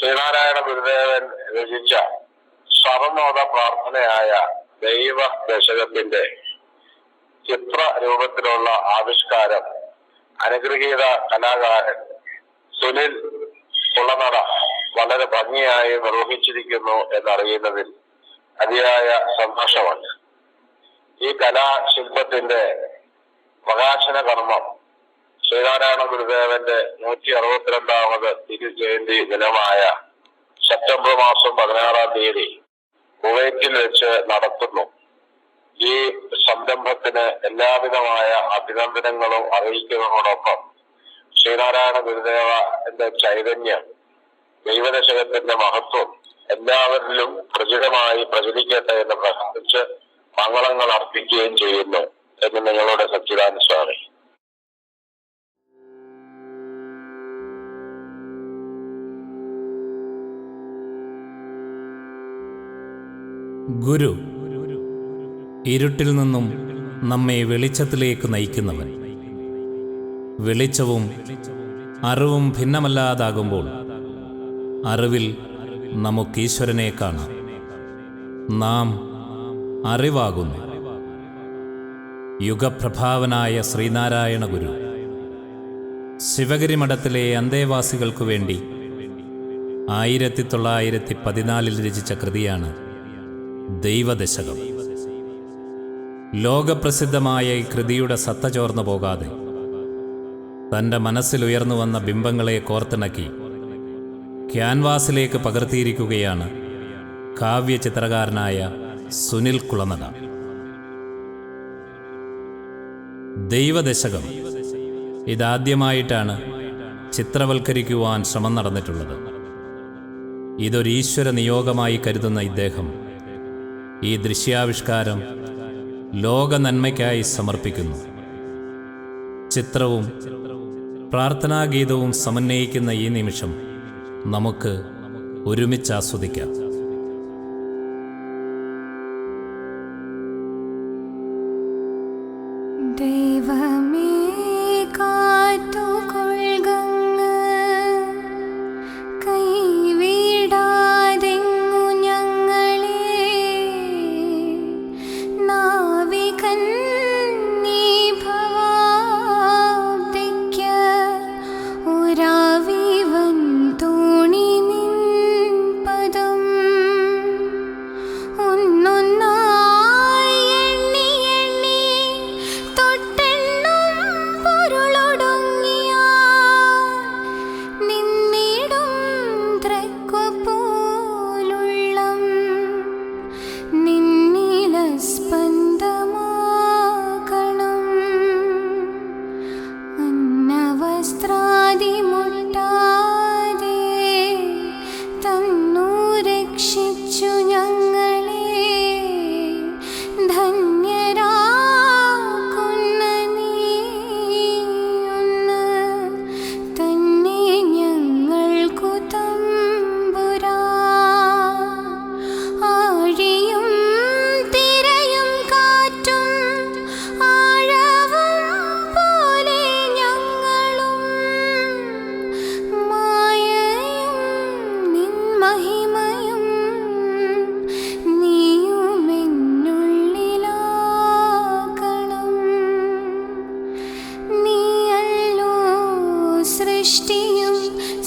ശ്രീനാരായണ ഗുരുദേവൻ രചിച്ച സർവമോദ പ്രാർത്ഥനയായ ദൈവ ദശകത്തിന്റെ ചിത്ര രൂപത്തിലുള്ള ആവിഷ്കാരം അനുഗ്രഹീത കലാകാരൻ സുനിൽ കുളനട വളരെ ഭംഗിയായി നിർവഹിച്ചിരിക്കുന്നു എന്നറിയുന്നതിൽ അതിയായ സന്തോഷമുണ്ട്. ഈ കലാശില്പത്തിന്റെ പ്രകാശന കർമ്മം ഗുരുദേവന്റെ നൂറ്റി അറുപത്തിരണ്ടാമത് തിരുജയന്തി ദിനമായ സെപ്റ്റംബർ മാസം പതിനാറാം തീയതി കുവൈറ്റിൽ വെച്ച് നടത്തുന്നു. ഈ സംരംഭത്തിന് എല്ലാവിധമായ അഭിനന്ദനങ്ങളും അറിയിക്കുന്നതോടൊപ്പം ശ്രീനാരായണ ഗുരുദേവ എന്റെ ചൈതന്യം ദൈവദശകത്തിന്റെ മഹത്വം എല്ലാവരിലും പ്രചുരമായി പ്രചരിക്കട്ടെ എന്ന് പ്രാർത്ഥിച്ച് മംഗളങ്ങൾ അർപ്പിക്കുകയും ചെയ്യുന്നു എന്ന് നിങ്ങളുടെ സച്ചിദാനന്ദ ഗുരു ഇരുട്ടിൽ നിന്നും നമ്മെ വെളിച്ചത്തിലേക്ക് നയിക്കുന്നവൻ. വെളിച്ചവും അറിവും ഭിന്നമല്ലാതാകുമ്പോൾ അറിവിൽ നമുക്ക് ഈശ്വരനെ കാണാം. നാം അറിവാകുന്നു. യുഗപ്രഭാവനായ ശ്രീനാരായണ ഗുരു ശിവഗിരി മഠത്തിലെ അന്തേവാസികൾക്കു വേണ്ടി ആയിരത്തി തൊള്ളായിരത്തി പതിനാലിൽ രചിച്ച കൃതിയാണ് ദൈവദശകം. ലോകപ്രസിദ്ധമായ ഈ കൃതിയുടെ സത്ത ചോർന്നു പോകാതെ തന്റെ മനസ്സിലുയർന്നു വന്ന ബിംബങ്ങളെ കോർത്തിണക്കി ക്യാൻവാസിലേക്ക് പകർത്തിയിരിക്കുകയാണ് കാവ്യ ചിത്രകാരനായ സുനിൽ കുളനട. ദൈവദശകം. ഇതാദ്യമായിട്ടാണ് ചിത്രവൽക്കരിക്കുവാൻ ശ്രമം നടന്നിട്ടുള്ളത്. ഇതൊരീശ്വര നിയോഗമായി കരുതുന്ന ഇദ്ദേഹം ഈ ദൃശ്യാവിഷ്കാരം ലോക നന്മയ്ക്കായി സമർപ്പിക്കുന്നു. ചിത്രവും പ്രാർത്ഥനാഗീതവും സമന്വയിക്കുന്ന ഈ നിമിഷം നമുക്ക് ഒരുമിച്ച് ആസ്വദിക്കാം.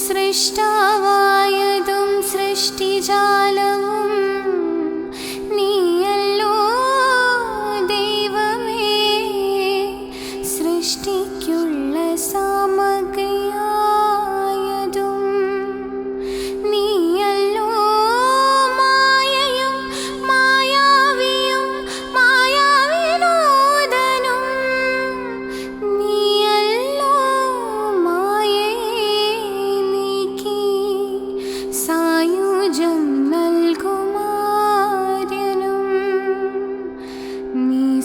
सृष्टावायदुं सृष्टिजा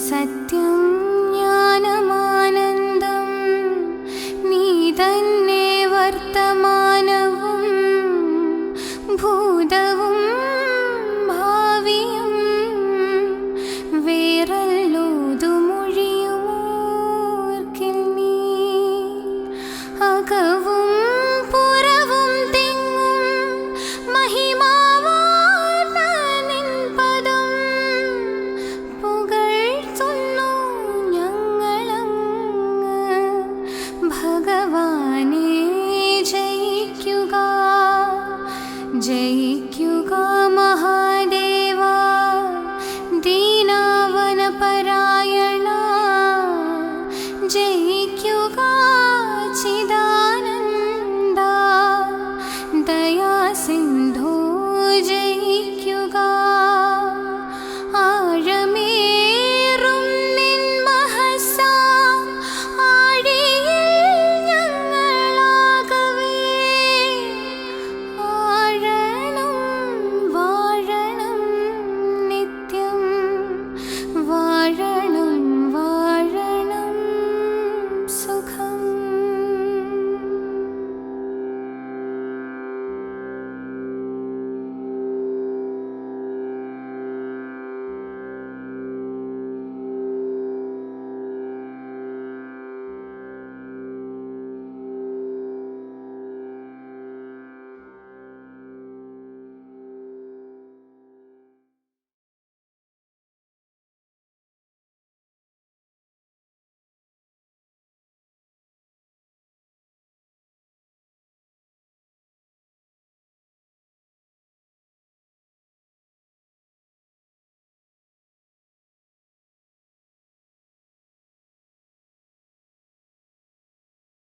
在电